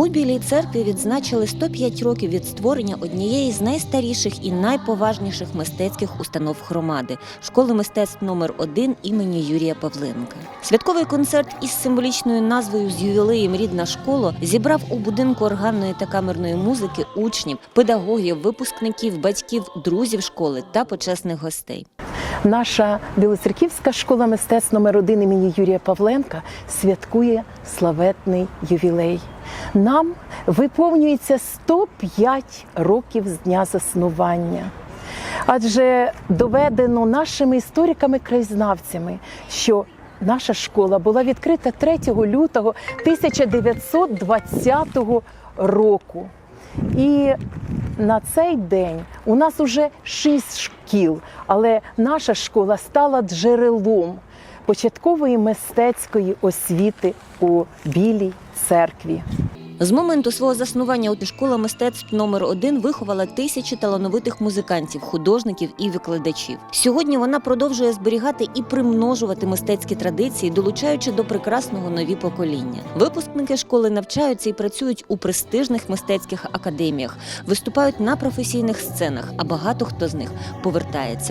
У Білій церкві відзначили 105 років від створення однієї з найстаріших і найповажніших мистецьких установ громади школи мистецтв номер 1 імені Юрія Павленка. Святковий концерт із символічною назвою з ювілеєм Рідна школа зібрав у будинку органної та камерної музики учнів, педагогів, випускників, батьків, друзів школи та почесних гостей. Наша Білоцерківська школа мистецтв номер 1 імені Юрія Павленка святкує славетний ювілей. Нам виповнюється 105 років з дня заснування. Адже доведено нашими істориками-краєзнавцями, що наша школа була відкрита 3 лютого 1920 року. І на цей день у нас уже шість шкіл, але наша школа стала джерелом початкової мистецької освіти у Білій церкві. З моменту свого заснування школа мистецтв номер 1 виховала тисячі талановитих музикантів, художників і викладачів. Сьогодні вона продовжує зберігати і примножувати мистецькі традиції, долучаючи до прекрасного нові покоління. Випускники школи навчаються і працюють у престижних мистецьких академіях, виступають на професійних сценах, а багато хто з них повертається.